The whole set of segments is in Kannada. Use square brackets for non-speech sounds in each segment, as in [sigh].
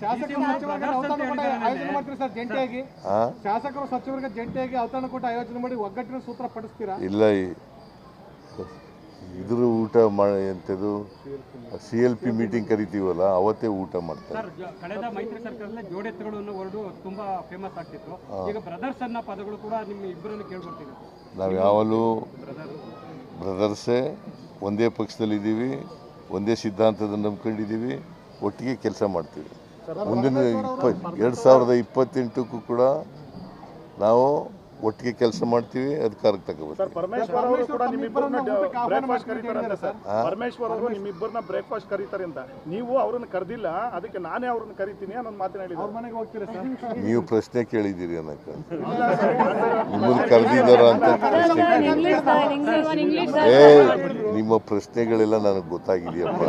ಶಾಸಕರು ಆಯೋಜನೆ ಮಾಡ್ತೀರಿ ಸರ್? ಜಂಟಿಯಾಗಿ ಆ? ಶಾಸಕರು ಸಚಿವರಿಗೆ ಜಂಟಿಯಾಗಿ ಔತಣ ಕೂಟ ಆಯೋಜನೆ ಮಾಡಿ ಒಗ್ಗಟ್ಟಿನ ಸೂತ್ರ ಪಡಿಸ್ತೀರಾ? ಇಲ್ಲ ಇದ್ರ ಊಟ ಮಾಡಿ ಎಂಥದ್ದು? ಸಿ ಎಲ್ ಪಿ ಮೀಟಿಂಗ್ ಕರಿತೀವಲ್ಲ ಅವತ್ತೇ ಊಟ ಮಾಡ್ತಾರೆ. ಸರ್ ಜ- ಕಳೆದ ಮೈತ್ರಿ ಸರ್ಕಾರದಲ್ಲಿ ಜೋಡೆತ್ತುಗಳು ಅನ್ನೋ ವರ್ಡು ತುಂಬಾ ಫೇಮಸ್ ಆಗ್ತಿತ್ತು. ಈಗ ಬ್ರದರ್ಸ್ ಅನ್ನೋ ಪದಗಳು ಕೂಡ ನಿಮ್ಮ ಇಬ್ಬರನ್ನು ಕೇಳ್ಕೊಡ್ತೀವಿ ನಾವು ಯಾವಾಗಲೂ ಬ್ರದರ್ಸೇ ಒಂದೇ ಪಕ್ಷದಲ್ಲಿದ್ದೀವಿ ಒಂದೇ ಸಿದ್ಧಾಂತದ ನಂಬ್ಕೊಂಡಿದ್ದೀವಿ ಒಟ್ಟಿಗೆ ಕೆಲಸ ಮಾಡ್ತೀವಿ. ಮುಂದಿನ ಇಪ್ಪ ಎರಡು ಸಾವಿರದ ಇಪ್ಪತ್ತೆಂಟಕ್ಕೂ ಕೂಡ ನಾವು ಒಟ್ಟಿಗೆ ಕೆಲಸ ಮಾಡ್ತೀವಿ ಅಧಿಕಾರಕ್ಕೆ ತಗೋಬೇಕು ಪರಮೇಶ್ವರ್ ಅವರು ಕೂಡ ನಿಮ್ಮಿಬ್ಬರನ್ನ ಬ್ರೇಕ್ಫಾಸ್ಟ್ ಕರೀತಾರಂತೆ ಸರ್ ಪರಮೇಶ್ವರ್ ಅವರು ನಿಮ್ಮಿಬ್ಬರನ್ನ ಬ್ರೇಕ್ಫಾಸ್ಟ್ ಕರೀತಾರೆ ಅಂತ ನೀವು ಅವ್ರನ್ನ ಕರೆದಿಲ್ಲ ಅದಕ್ಕೆ ನಾನೇ ಅವ್ರನ್ನ ಕರಿತೀನಿ ಅನ್ನೋ ಮಾತನ್ನ ಅವ್ರ ಹೇಳಿದ್ರು ಮನೆಗೆ ಹೋಗ್ತೀರಾ ಸರ್ ನೀವು ಪ್ರಶ್ನೆ ಕೇಳಿದ್ದೀರಿ ಅನ್ನಕ್ಕೆ ನಿಮ್ಮನ್ನು ಕರೆದಿದ್ದಾರ ಅಂತ ಪ್ರಶ್ನೆ ಏ ನಿಮ್ಮ ಪ್ರಶ್ನೆಗಳೆಲ್ಲ ನನಗೆ ಗೊತ್ತಾಗಿದೆಯಪ್ಪ.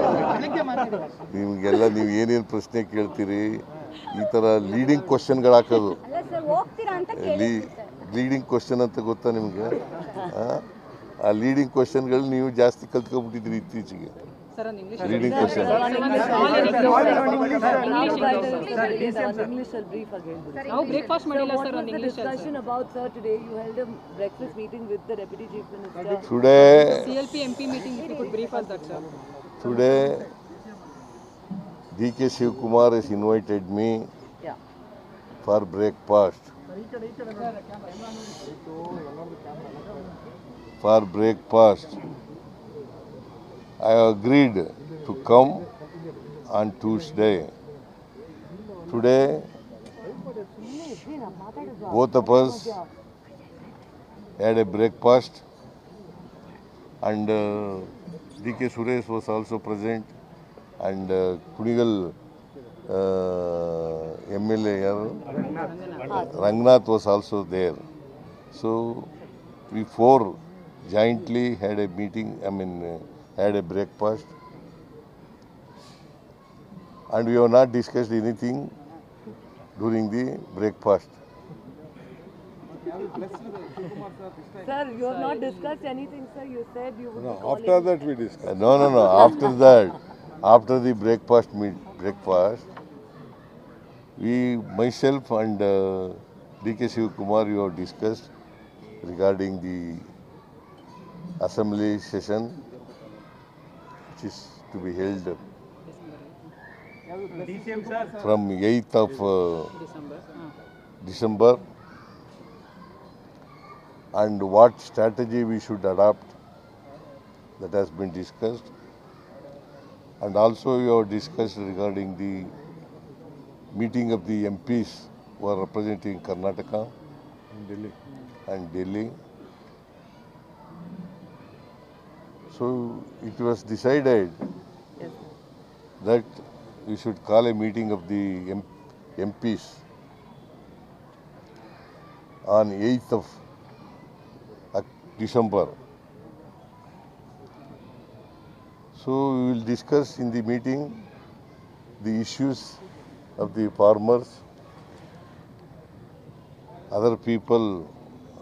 ನಿಮಗೆಲ್ಲ ನೀವು ಏನೇನು ಪ್ರಶ್ನೆ ಕೇಳ್ತೀರಿ? ಈ ಥರ ಲೀಡಿಂಗ್ ಕ್ವಶನ್ಗಳು ಹಾಕೋದು. ಲೀಡಿಂಗ್ ಕ್ವಶನ್ ಅಂತ ಗೊತ್ತಾ ನಿಮಗೆ? ಆ? ಲೀಡಿಂಗ್ ಕ್ವಶನ್ಗಳು ನೀವು ಜಾಸ್ತಿ ಕಲ್ತ್ಕೊಬಿಟ್ಟಿದ್ರಿ ಇತ್ತೀಚೆಗೆ. Leading question English will brief again. ನಾವು ಬ್ರೇಕ್ಫಾಸ್ಟ್ ಮಾಡಿಲ್ಲ What ಸರ್ was ಒಂದು the English discussion about, sir? Today you held a breakfast meeting with the Deputy Chief Minister. Today C L P M P meeting if you could brief us that sir today D K Shivakumar is invited me Yeah. For breakfast for breakfast. I agreed to come on Tuesday. Today, both of us had a breakfast, and uh, D.K. Suresh was also present, and uh, Kunigal uh, MLA? Rangnath was also there. So we four jointly had a meeting, I mean, uh, had a breakfast. And we have not discussed anything during the breakfast. Sir, you have not discussed anything, sir. You said you would be calling. After that we discussed. No, no, no. After that, after the breakfast meet, breakfast, we, myself and uh, D.K. Shivakumar, you have discussed regarding the assembly session, which is to be held from 8th of uh, ah. December. And what strategy we should adopt that has been discussed. And also we have discussed regarding the meeting of the MPs who are representing Karnataka. And Delhi. And Delhi. So it was decided that we should call a meeting of the M- MPs on 8th of December. So we will discuss in the meeting the issues of the farmers, other people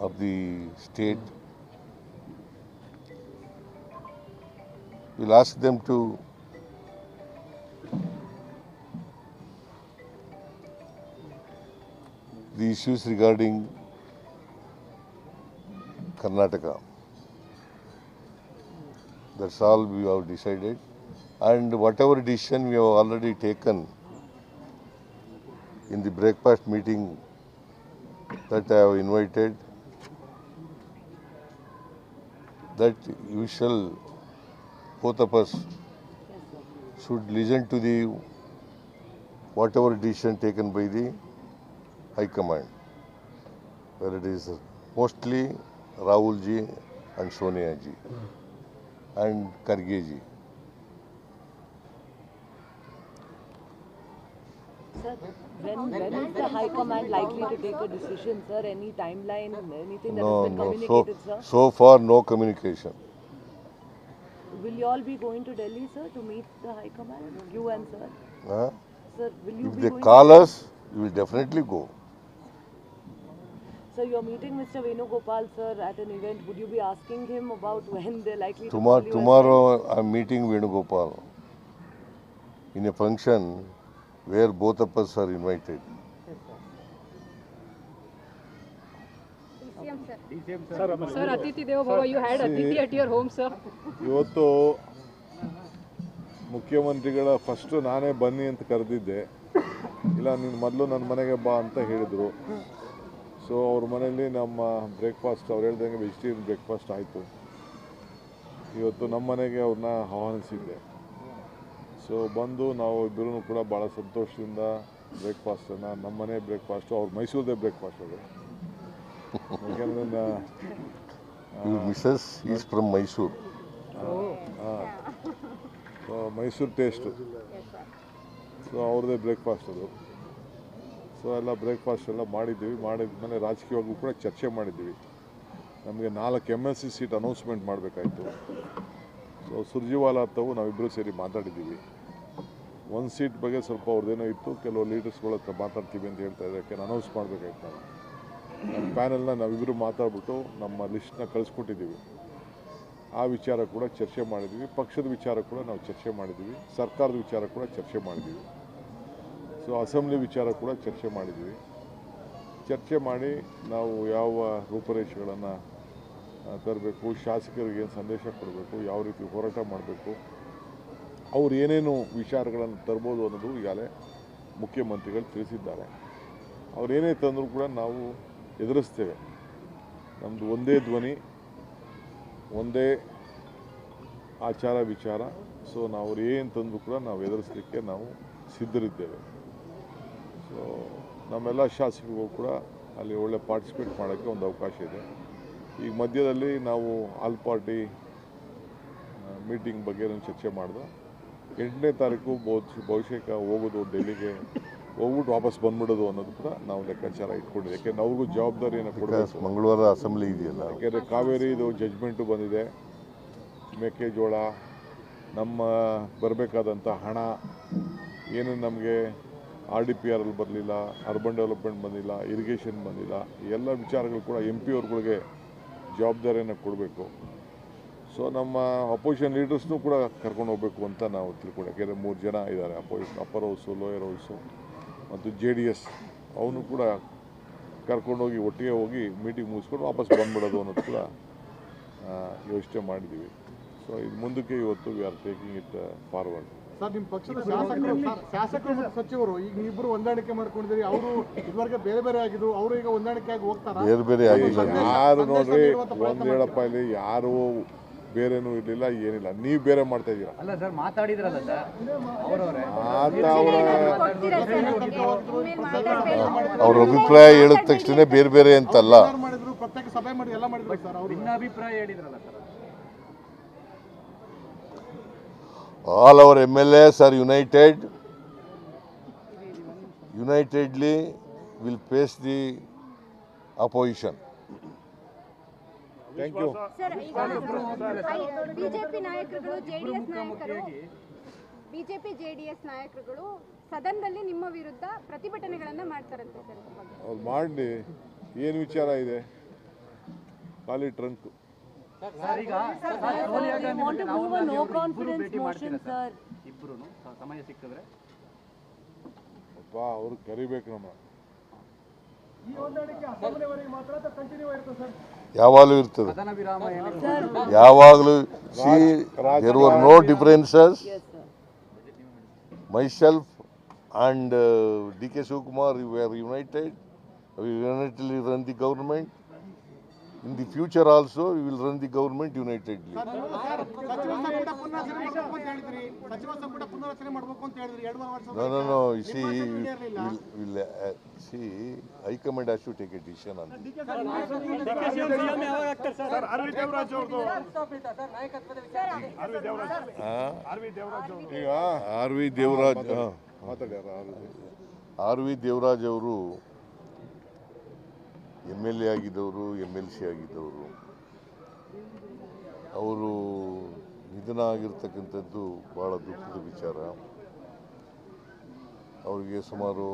of the state. We'll ask them to the issues regarding Karnataka. That's all we have decided. And whatever decision we have already taken in the breakfast meeting that I have invited, that you shall, both of us, should listen to the whatever decision taken by the High Command, where it is mostly Rahul ji and Sonia ji and Karge ji. Sir, when, when is the High Command likely to take a decision, sir? Any timeline, anything that No, has been no. So, communicated, sir? so far, no communication. Will you all be going to Delhi, sir, to meet the High Command? You and sir? Huh? Sir, will you If be they going call us, we will definitely go. So you're meeting Mr. Venugopal, sir, at an event. Would you be asking him about [laughs] when they're likely Tomorrow, to call you tomorrow I'm meeting Venugopal in a function where both of us are invited. Sir. ಇವತ್ತು ಮುಖ್ಯಮಂತ್ರಿಗಳ ಫಸ್ಟ್ ನಾನೇ ಬನ್ನಿ ಅಂತ ಕರೆದಿದ್ದೆ. ಇಲ್ಲ ನೀನು ಮೊದಲು ನನ್ನ ಮನೆಗೆ ಬಾ ಅಂತ ಹೇಳಿದರು. ಸೊ ಅವ್ರ ಮನೆಯಲ್ಲಿ ನಮ್ಮ ಬ್ರೇಕ್ಫಾಸ್ಟ್ ಅವ್ರು ಹೇಳ್ದಂಗೆ ವೆಜಿಟೇರಿಯನ್ ಬ್ರೇಕ್ಫಾಸ್ಟ್ ಆಯಿತು. ಇವತ್ತು ನಮ್ಮ ಮನೆಗೆ ಅವ್ರನ್ನ ಆಹ್ವಾನಿಸಿದ್ದೆ. ಸೊ ಬಂದು ನಾವು ಇಬ್ಬರೂ ಕೂಡ ಭಾಳ ಸಂತೋಷದಿಂದ ಬ್ರೇಕ್ಫಾಸ್ಟನ್ನು ನಮ್ಮ ಮನೆ ಬ್ರೇಕ್ಫಾಸ್ಟು ಅವ್ರು ಮೈಸೂರದೇ ಬ್ರೇಕ್ಫಾಸ್ಟ್ ಅದು. ಯಾಕೆಂದರೆ missus is from Mysuru. So Mysuru taste so ಅವ್ರದ್ದೇ ಬ್ರೇಕ್ಫಾಸ್ಟ್ ಅದು. ಸೊ ಎಲ್ಲ ಬ್ರೇಕ್ಫಾಸ್ಟ್ ಎಲ್ಲ ಮಾಡಿದ್ದೀವಿ. ಮಾಡಿದ್ಮೇಲೆ ರಾಜಕೀಯವಾಗೂ ಕೂಡ ಚರ್ಚೆ ಮಾಡಿದ್ದೀವಿ. ನಮಗೆ ನಾಲ್ಕು M L C seat announcement ಮಾಡಬೇಕಾಯಿತು. So Surjewala ಅಂತವು ನಾವಿಬ್ಬರು ಸೇರಿ ಮಾತಾಡಿದ್ದೀವಿ. ಒಂದು ಸೀಟ್ ಬಗ್ಗೆ ಸ್ವಲ್ಪ ಅವ್ರದ್ದೇನೋ ಇತ್ತು. ಕೆಲವು ಲೀಡರ್ಸ್ಗಳ ಹತ್ರ ಮಾತಾಡ್ತೀವಿ ಅಂತ ಹೇಳ್ತಾ ಇದ್ದಾರೆ. ಅನೌನ್ಸ್ ಮಾಡಬೇಕಾಯ್ತು ನಾವು. ಪ್ಯಾನೆಲ್ನ ನಾವಿಬ್ಬರು ಮಾತಾಡ್ಬಿಟ್ಟು ನಮ್ಮ ಲಿಸ್ಟ್ನ ಕಳಿಸ್ಕೊಟ್ಟಿದ್ದೀವಿ. ಆ ವಿಚಾರ ಕೂಡ ಚರ್ಚೆ ಮಾಡಿದ್ದೀವಿ. ಪಕ್ಷದ ವಿಚಾರ ಕೂಡ ನಾವು ಚರ್ಚೆ ಮಾಡಿದ್ದೀವಿ. ಸರ್ಕಾರದ ವಿಚಾರ ಕೂಡ ಚರ್ಚೆ ಮಾಡಿದ್ದೀವಿ. ಸೊ ಅಸೆಂಬ್ಲಿ ವಿಚಾರ ಕೂಡ ಚರ್ಚೆ ಮಾಡಿದ್ದೀವಿ. ಚರ್ಚೆ ಮಾಡಿ ನಾವು ಯಾವ ರೂಪರೇಷೆಗಳನ್ನು ತರಬೇಕು, ಶಾಸಕರಿಗೆ ಸಂದೇಶ ಕೊಡಬೇಕು, ಯಾವ ರೀತಿ ಹೋರಾಟ ಮಾಡಬೇಕು, ಅವ್ರು ಏನೇನು ವಿಚಾರಗಳನ್ನು ತರ್ಬೋದು ಅನ್ನೋದು ಈಗಾಗಲೇ ಮುಖ್ಯಮಂತ್ರಿಗಳು ತಿಳಿಸಿದ್ದಾರೆ. ಅವ್ರು ಏನೇ ತಂದರೂ ಕೂಡ ನಾವು ಎದುರಿಸ್ತೇವೆ. ನಮ್ಮದು ಒಂದೇ ಧ್ವನಿ, ಒಂದೇ ಆಚಾರ ವಿಚಾರ. ಸೊ ನಾವು ಏನು ತಂದು ಕೂಡ ನಾವು ಎದುರಿಸಲಿಕ್ಕೆ ನಾವು ಸಿದ್ಧರಿದ್ದೇವೆ. ಸೊ ನಮ್ಮೆಲ್ಲ ಶಾಸಕರಿಗೂ ಕೂಡ ಅಲ್ಲಿ ಒಳ್ಳೆ ಪಾರ್ಟಿಸಿಪೇಟ್ ಮಾಡೋಕ್ಕೆ ಒಂದು ಅವಕಾಶ ಇದೆ. ಈಗ ಮಧ್ಯದಲ್ಲಿ ನಾವು ಆಲ್ ಪಾರ್ಟಿ ಮೀಟಿಂಗ್ ಬಗ್ಗೆ ನಾನು ಚರ್ಚೆ ಮಾಡಿದೆ. ಎಂಟನೇ ತಾರೀಕು ಬಹುಶಃ ಬಹುಶಃ ಹೋಗೋದು ಡೆಲ್ಲಿಗೆ ಹೋಗ್ಬಿಟ್ಟು ವಾಪಸ್ ಬಂದ್ಬಿಡೋದು ಅನ್ನೋದು ಕೂಡ ನಾವು ಲೆಕ್ಕಾಚಾರ ಇಟ್ಕೊಂಡಿದ್ದೆ ಯಾಕೆಂದ್ರೆ ಅವ್ರಿಗೂ ಜವಾಬ್ದಾರಿಯನ್ನು ಕೊಡಬೇಕು. ಮಂಗಳವಾರ ಅಸೆಂಬ್ಲಿ ಇದೆಯಲ್ಲ ಯಾಕೆಂದರೆ ಕಾವೇರಿ ಇದು ಜಜ್ಮೆಂಟು ಬಂದಿದೆ. ಮೆಕ್ಕೆಜೋಳ ನಮ್ಮ ಬರಬೇಕಾದಂಥ ಹಣ ಏನು ನಮಗೆ ಆರ್ ಡಿ ಪಿ ಆರಲ್ಲಿ ಅಲ್ಲಿ ಬರಲಿಲ್ಲ ಅರ್ಬನ್ ಡೆವಲಪ್ಮೆಂಟ್ ಬಂದಿಲ್ಲ ಇರಿಗೇಷನ್ ಬಂದಿಲ್ಲ ಎಲ್ಲ ವಿಚಾರಗಳು ಕೂಡ ಎಂ ಪಿ ಅವ್ರುಗಳಿಗೆ ಜವಾಬ್ದಾರಿಯನ್ನು ಕೊಡಬೇಕು. ಸೊ ನಮ್ಮ ಅಪೋಸಿಷನ್ ಲೀಡರ್ಸ್ನೂ ಕೂಡ ಕರ್ಕೊಂಡು ಹೋಗಬೇಕು ಅಂತ ನಾವು ತಿಳ್ಕೊಂಡು ಯಾಕೆಂದರೆ ಮೂರು ಜನ ಇದ್ದಾರೆ opposition upper house lower house ಮತ್ತು ಜೆ ಡಿ ಎಸ್ ಅವನು ಕೂಡ ಕರ್ಕೊಂಡೋಗಿ ಒಟ್ಟಿಗೆ ಹೋಗಿ ಮೀಟಿಂಗ್ ಮುಗಿಸ್ಕೊಂಡು ವಾಪಸ್ ಬಂದ್ಬಿಡೋದು ಅನ್ನೋದು ಕೂಡ ಯೋಚನೆ ಮಾಡಿದ್ದೀವಿ. ಸೊ ಇದು ಮುಂದಕ್ಕೆ ಇವತ್ತು we are taking it forward sir ನಿಮ್ಮ ಪಕ್ಷದ ಶಾಸಕರು ಶಾಸಕರು ಮತ್ತು ಸಚಿವರು ಈಗ ಇಬ್ಬರು ಹೊಂದಾಣಿಕೆ ಮಾಡ್ಕೊಂಡಿದ್ದೀರಿ ಅವರು ಇದುವರೆಗೆ ಬೇರೆ ಬೇರೆ ಆಗಿದ್ರು ಅವರು ಈಗ ಹೊಂದಾಣಿಕೆ ಆಗಿ ಹೋಗ್ತಾರೆ? ಬೇರೆ ಬೇರೆ ಆಗಿಲ್ಲ. ಯಾರು ನೋಡ್ರಿ ಒಂದು ಹೇಳಪ್ಪ ಇಲ್ಲಿ ಯಾರು ಬೇರೆನೂ ಇರಲಿಲ್ಲ ಏನಿಲ್ಲ. ನೀವು ಬೇರೆ ಮಾಡ್ತಾ ಇದ್ದೀರಾ ಅಲ್ಲ ಸರ್ ಮಾತಾಡಿದ್ರಲ್ಲ ಸರ್ ಅವರವರೇ. ಆತ ಅವರ ಅವ್ರ ಅಭಿಪ್ರಾಯ ಹೇಳಿದ ತಕ್ಷಣ ಬೇರೆ ಬೇರೆ ಅಂತಲ್ಲ. All our M L As are united. Unitedly will face the opposition. Sir all our MLAs are united. Unitedly thank you sir BJP ನಾಯಕರುಗಳು ಜೆಡಿಎಸ್ ನಾಯಕರು ಬಿಜೆಪಿ ಜೆಡಿಎಸ್ ನಾಯಕರುಗಳು ಸದನದಲ್ಲಿ ನಿಮ್ಮ ವಿರುದ್ಧ ಪ್ರತಿಭಟನೆಗಳನ್ನ ಮಾಡ್ತಾರಂತೆ ಸರ್. ಅವ್ರು ಮಾಡಲಿ. ಏನು ವಿಚಾರ ಇದೆ? ಖಾಲಿ ಟ್ರಂಕ್ ಸರ್ ಈಗ ನಮ್ಮ. ಈ ಹೊಂದಾಣಿಕೆ to ಮಾತ್ರ ಕಂಟಿನ್ಯೂ no ಸರ್. ಇಬ್ರು ಸಮಯ ಸಿಕ್ಕಿದ್ರೆ ಅಪ್ಪ ಅವ್ರು ಕರಿಬೇಕು ನಮ್ಮ ಯಾವಾಗಲೂ ಇರ್ತದೆ ಸದನ ವಿರಾಮ ಹೇಳಿ ಯಾವಾಗಲೂ see there were no differences Yes, sir. myself and uh, DK Shivakumar we were united. We unitedly run the government. In the future also, we will run the government unitedly. ಸಚಿವ ಸಂಪುಟ ಪುನರಚನೆ ಮಾಡಬೇಕು ಅಂತ ಹೇಳಿದ್ರಿ ಸಚಿವ ಸಂಪುಟ ಅಂತ uh, ಈಗ R V Devaraj R V Devaraj ಅವರು ಎಂ ಎಲ್ ಎ ಆಗಿದ್ದವರು ಎಂ ಎಲ್ ಸಿ ಆಗಿದ್ದವರು, ಅವರು ನಿಧನ ಆಗಿರ್ತಕ್ಕಂಥದ್ದು ಭಾಳ ದುಃಖದ ವಿಚಾರ. ಅವರಿಗೆ ಸುಮಾರು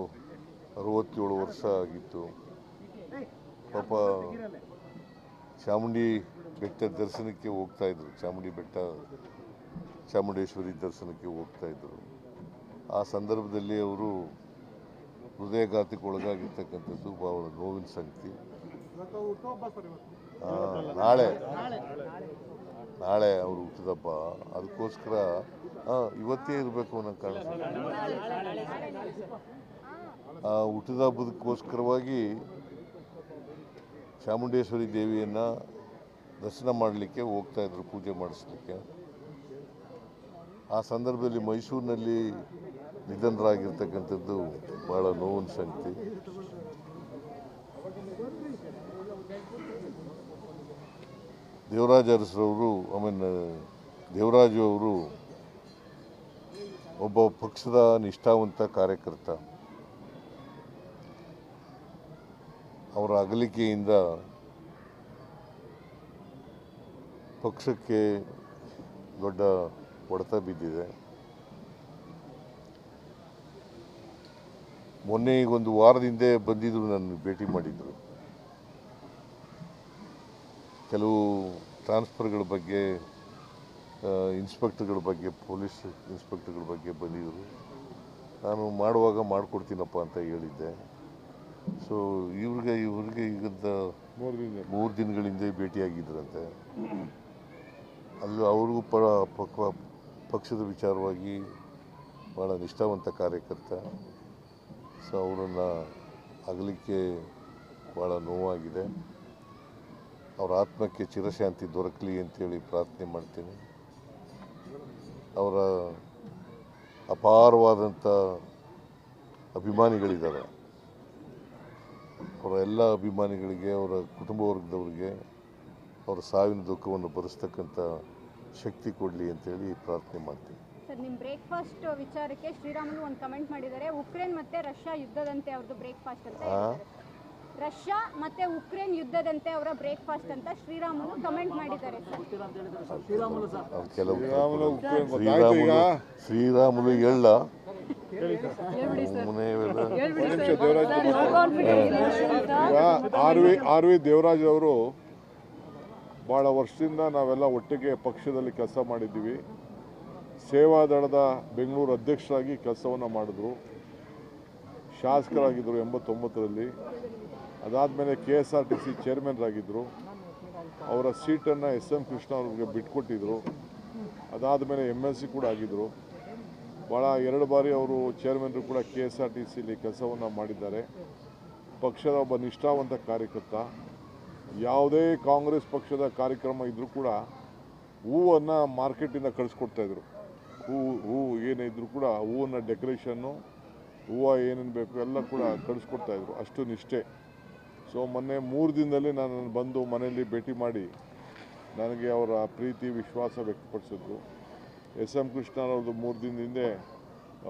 ಅರವತ್ತೇಳು ವರ್ಷ ಆಗಿತ್ತು. ಪಾಪ ಚಾಮುಂಡಿ ಬೆಟ್ಟ ದರ್ಶನಕ್ಕೆ ಹೋಗ್ತಾ ಇದ್ರು. ಚಾಮುಂಡಿ ಬೆಟ್ಟ, ಚಾಮುಂಡೇಶ್ವರಿ ದರ್ಶನಕ್ಕೆ ಹೋಗ್ತಾ ಇದ್ರು. ಆ ಸಂದರ್ಭದಲ್ಲಿ ಅವರು ಹೃದಯಘಾತಕ್ಕೆ ಒಳಗಾಗಿರ್ತಕ್ಕಂಥದ್ದು ಭಾಳ ನೋವಿನ ಸಂಗತಿ. ನಾಳೆ. ನಾಳೆ ಅವರು ಹುಟ್ಟಿದಬ್ಬ ಅದಕ್ಕೋಸ್ಕರ ಇವತ್ತೇ ಇರಬೇಕು ಅನ್ನೋ ಕಾರಣ ಆ ಹುಟ್ಟಿದ ಹಬ್ಬದಕ್ಕೋಸ್ಕರವಾಗಿ ಚಾಮುಂಡೇಶ್ವರಿ ದೇವಿಯನ್ನು ದರ್ಶನ ಮಾಡಲಿಕ್ಕೆ ಹೋಗ್ತಾ ಇದ್ರು ಪೂಜೆ ಮಾಡಿಸ್ಲಿಕ್ಕೆ. ಆ ಸಂದರ್ಭದಲ್ಲಿ ಮೈಸೂರಿನಲ್ಲಿ ನಿಧನರಾಗಿರ್ತಕ್ಕಂಥದ್ದು ಭಾಳ ನೋವಿನ ಸಂಗತಿ ದೇವರಾಜ ಅರಸರವರು ಐ ಮೀನ್ ದೇವರಾಜು ಅವರು ಒಬ್ಬ ಪಕ್ಷದ ನಿಷ್ಠಾವಂತ ಕಾರ್ಯಕರ್ತ. ಅವರ ಅಗಲಿಕೆಯಿಂದ ಪಕ್ಷಕ್ಕೆ ದೊಡ್ಡ ಹೊಡೆತ ಬಿದ್ದಿದೆ. ಮೊನ್ನೆ ಈಗ ಒಂದು ವಾರದಿಂದ ಹಿಂದೆ ಬಂದಿದ್ರು ನನ್ನ ಭೇಟಿ ಮಾಡಿದ್ರು. ಕೆಲವು ಟ್ರಾನ್ಸ್ಫರ್ಗಳ ಬಗ್ಗೆ ಇನ್ಸ್ಪೆಕ್ಟರ್ಗಳ ಬಗ್ಗೆ ಪೊಲೀಸ್ ಇನ್ಸ್ಪೆಕ್ಟರ್ಗಳ ಬಗ್ಗೆ ಬಂದಿದ್ದರು ನಾನು ಮಾಡುವಾಗ ಮಾಡಿಕೊಡ್ತೀನಪ್ಪ ಅಂತ ಹೇಳಿದ್ದೆ. ಸೊ ಇವ್ರಿಗೆ ಇವ್ರಿಗೆ ಈಗದ ಮೂರು ದಿನ. ಮೂರು ದಿನಗಳ ಹಿಂದೆ ಭೇಟಿಯಾಗಿದ್ರಂತೆ. ಅಲ್ಲೂ ಅವ್ರಿಗೂ ಪ ಪಕ್ವ ಪಕ್ಷದ ವಿಚಾರವಾಗಿ ಭಾಳ ನಿಷ್ಠಾವಂತ ಕಾರ್ಯಕರ್ತ. ಸೊ ಅವರನ್ನು ಅಗಲಿಕ್ಕೆ ಭಾಳ ನೋವಾಗಿದೆ. ಅವರ ಆತ್ಮಕ್ಕೆ ಚಿರಶಾಂತಿ ದೊರಕಲಿ ಅಂತೇಳಿ ಪ್ರಾರ್ಥನೆ ಮಾಡ್ತೀನಿ. ಅವರ ಅಪಾರವಾದಂಥ ಅಭಿಮಾನಿಗಳಿದ್ದಾರೆ. ಅವರ ಎಲ್ಲ ಅಭಿಮಾನಿಗಳಿಗೆ, ಅವರ ಕುಟುಂಬ ವರ್ಗದವರಿಗೆ ಅವರ ಸಾವಿನ ದುಃಖವನ್ನು ಭರಿಸ್ತಕ್ಕಂಥ ಶಕ್ತಿ ಕೊಡಲಿ ಅಂತೇಳಿ ಪ್ರಾರ್ಥನೆ ಮಾಡ್ತೀನಿ. ಸರ್ ನಿಮ್ಮ ಬ್ರೇಕ್ಫಾಸ್ಟ್ ವಿಚಾರಕ್ಕೆ ಶ್ರೀರಾಮುಲು ಒಂದು ಕಮೆಂಟ್ ಮಾಡಿದ್ದಾರೆ. ಉಕ್ರೇನ್ ಮತ್ತೆ ರಷ್ಯಾ ಯುದ್ಧದಂತೆ ಅವ್ರದ್ದು ಬ್ರೇಕ್ಫಾಸ್ಟ್ ಅಂತ ರಷ್ಯಾ ಮತ್ತೆ ಉಕ್ರೇನ್ ಯುದ್ಧದಂತೆ ಅವರ ಬ್ರೇಕ್ಫಾಸ್ಟ್ ಅಂತ ಶ್ರೀರಾಮುಲು ಕಮೆಂಟ್ ಮಾಡಿದ್ದಾರೆ ಸರ್. ಕೆಲವು ಶ್ರೀರಾಮುಲು ಹೇಳ. R V R V Devaraj ಅವರು ಭಾಳ ವರ್ಷದಿಂದ ನಾವೆಲ್ಲ ಒಟ್ಟಿಗೆ ಪಕ್ಷದಲ್ಲಿ ಕೆಲಸ ಮಾಡಿದ್ದೀವಿ. ಸೇವಾದಳದ ಬೆಂಗಳೂರು ಅಧ್ಯಕ್ಷರಾಗಿ ಕೆಲಸವನ್ನು ಮಾಡಿದ್ರು. ಶಾಸಕರಾಗಿದ್ದರು ಎಂಬತ್ತೊಂಬತ್ತರಲ್ಲಿ. ಅದಾದಮೇಲೆ K S R T C ಚೇರ್ಮನ್ರಾಗಿದ್ದರು ಅವರ ಸೀಟನ್ನು ಎಸ್ ಎಂ ಕೃಷ್ಣ ಅವ್ರಿಗೆ ಬಿಟ್ಕೊಟ್ಟಿದ್ರು. ಅದಾದಮೇಲೆ ಎಂ ಎಲ್ ಸಿ ಕೂಡ ಆಗಿದ್ದರು ಭಾಳ ಎರಡು ಬಾರಿ ಅವರು ಚೇರ್ಮನ್ರು ಕೂಡ ಕೆ ಎಸ್ ಆರ್ ಟಿ ಸಿಲಿ ಕೆಲಸವನ್ನು ಮಾಡಿದ್ದಾರೆ. ಪಕ್ಷದ ಒಬ್ಬ ನಿಷ್ಠಾವಂತ ಕಾರ್ಯಕರ್ತ. ಯಾವುದೇ ಕಾಂಗ್ರೆಸ್ ಪಕ್ಷದ ಕಾರ್ಯಕ್ರಮ ಇದ್ದರೂ ಕೂಡ ಹೂವನ್ನು ಮಾರ್ಕೆಟಿಂದ ಕಳಿಸ್ಕೊಡ್ತಾಯಿದ್ರು ಹೂವು ಹೂವು ಏನೇ ಕೂಡ ಹೂವನ್ನು ಡೆಕೋರೇಷನ್ನು, ಹೂವು ಏನೇನು ಬೇಕು ಎಲ್ಲ ಕೂಡ ಕಳಿಸ್ಕೊಡ್ತಾಯಿದ್ರು ಅಷ್ಟು ನಿಷ್ಠೆ. ಸೊ ಮೊನ್ನೆ ಮೂರು ದಿನದಲ್ಲಿ ನಾನು ಬಂದು ಮನೆಯಲ್ಲಿ ಭೇಟಿ ಮಾಡಿ ನನಗೆ ಅವರ ಪ್ರೀತಿ, ವಿಶ್ವಾಸ ವ್ಯಕ್ತಪಡಿಸಿದ್ರು. ಎಸ್ ಎಂ ಕೃಷ್ಣನವ್ರದ್ದು ಮೂರು ದಿನದ ಹಿಂದೆ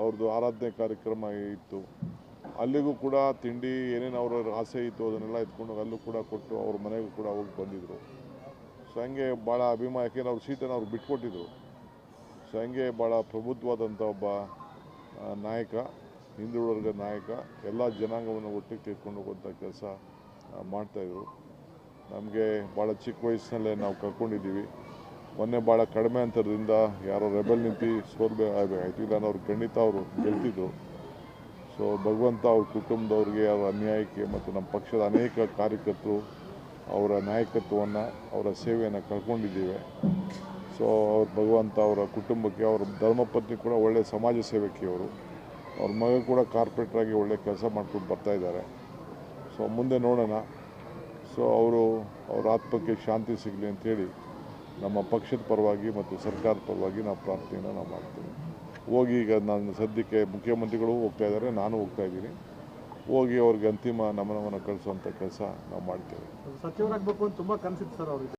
ಅವ್ರದ್ದು ಆರಾಧನೆ ಕಾರ್ಯಕ್ರಮ ಇತ್ತು. ಅಲ್ಲಿಗೂ ಕೂಡ ತಿಂಡಿ ಏನೇನು ಅವರ ಆಸೆ ಇತ್ತು ಅದನ್ನೆಲ್ಲ ಎತ್ಕೊಂಡು ಅಲ್ಲೂ ಕೂಡ ಕೊಟ್ಟು ಅವ್ರ ಮನೆಗೂ ಕೂಡ ಹೋಗಿ ಬಂದಿದ್ದರು ಸೊ ಹಂಗೆ ಭಾಳ ಅಭಿಮಾನಕ್ಕೆ ಅವ್ರ ಸೀಟನ್ನು ಅವ್ರು ಬಿಟ್ಕೊಟ್ಟಿದ್ರು. ಸೊ ಹಂಗೆ ಭಾಳ ಪ್ರಬುದ್ಧವಾದಂಥ ಒಬ್ಬ ನಾಯಕ ಹಿಂದುಳಿದ ನಾಯಕ, ಎಲ್ಲ ಜನಾಂಗವನ್ನು ಒಟ್ಟಿಗೆ ತೆಗೆದುಕೊಂಡು ಹೋಗುವಂಥ ಕೆಲಸ ಮಾಡ್ತಾಯಿದ್ರು ನಮಗೆ ಭಾಳ ಚಿಕ್ಕ ವಯಸ್ಸಿನಲ್ಲೇ ನಾವು ಕರ್ಕೊಂಡಿದ್ದೀವಿ. ಮೊನ್ನೆ ಭಾಳ ಕಡಿಮೆ ಅಂತರದಿಂದ ಯಾರೋ ರೆಬೆಲ್ ನಿಂತು ಸೋಲ್ಬೇ ಆಗಬೇಕಾಯ್ತು ಇಲ್ಲ ಅವ್ರು ಖಂಡಿತ ಅವರು ಗೆಲ್ತಿದ್ರು. ಸೊ, ಭಗವಂತ ಅವ್ರ ಕುಟುಂಬದವ್ರಿಗೆ ಅವರ ಅನ್ಯಾಯಕ್ಕೆ ಮತ್ತು ನಮ್ಮ ಪಕ್ಷದ ಅನೇಕ ಕಾರ್ಯಕರ್ತರು ಅವರ ನಾಯಕತ್ವವನ್ನು, ಅವರ ಸೇವೆಯನ್ನು ಕಳ್ಕೊಂಡಿದ್ದೇವೆ. ಸೊ ಅವ್ರ ಭಗವಂತ ಅವರ ಕುಟುಂಬಕ್ಕೆ, ಅವರ ಧರ್ಮಪತ್ನಿ ಕೂಡ ಒಳ್ಳೆಯ ಸಮಾಜ ಸೇವಕಿ ಅವರು ಅವ್ರ ಮಗ ಕೂಡ ಕಾರ್ಪೊರೇಟ್ರಾಗಿ ಒಳ್ಳೆಯ ಕೆಲಸ ಮಾಡ್ಕೊಂಡು ಬರ್ತಾ ಇದ್ದಾರೆ. ಸೊ ಮುಂದೆ ನೋಡೋಣ. ಸೊ ಅವರು, ಅವ್ರ ಆತ್ಮಕ್ಕೆ ಶಾಂತಿ ಸಿಗಲಿ ಅಂಥೇಳಿ ನಮ್ಮ ಪಕ್ಷದ ಪರವಾಗಿ ಮತ್ತು ಸರ್ಕಾರದ ಪರವಾಗಿ ನಾವು ಪ್ರಾರ್ಥನೆಯನ್ನು ನಾವು ಮಾಡ್ತೀವಿ. ಹೋಗಿ ಈಗ ನಾನು ಸದ್ಯಕ್ಕೆ ಮುಖ್ಯಮಂತ್ರಿಗಳು ಹೋಗ್ತಾ ಇದ್ದಾರೆ, ನಾನು ಹೋಗ್ತಾ ಇದ್ದೀನಿ. ಹೋಗಿ ಅವ್ರಿಗೆ ಅಂತಿಮ ನಮನವನ್ನು ಕಳಿಸುವಂಥ ಕೆಲಸ ನಾವು ಮಾಡ್ತೇವೆ. ಸಚಿವರಾಗಬೇಕು ಅಂತ ತುಂಬ ಕನಸಿತ್ತು ಸರ್ ಅವ್ರಿಗೆ.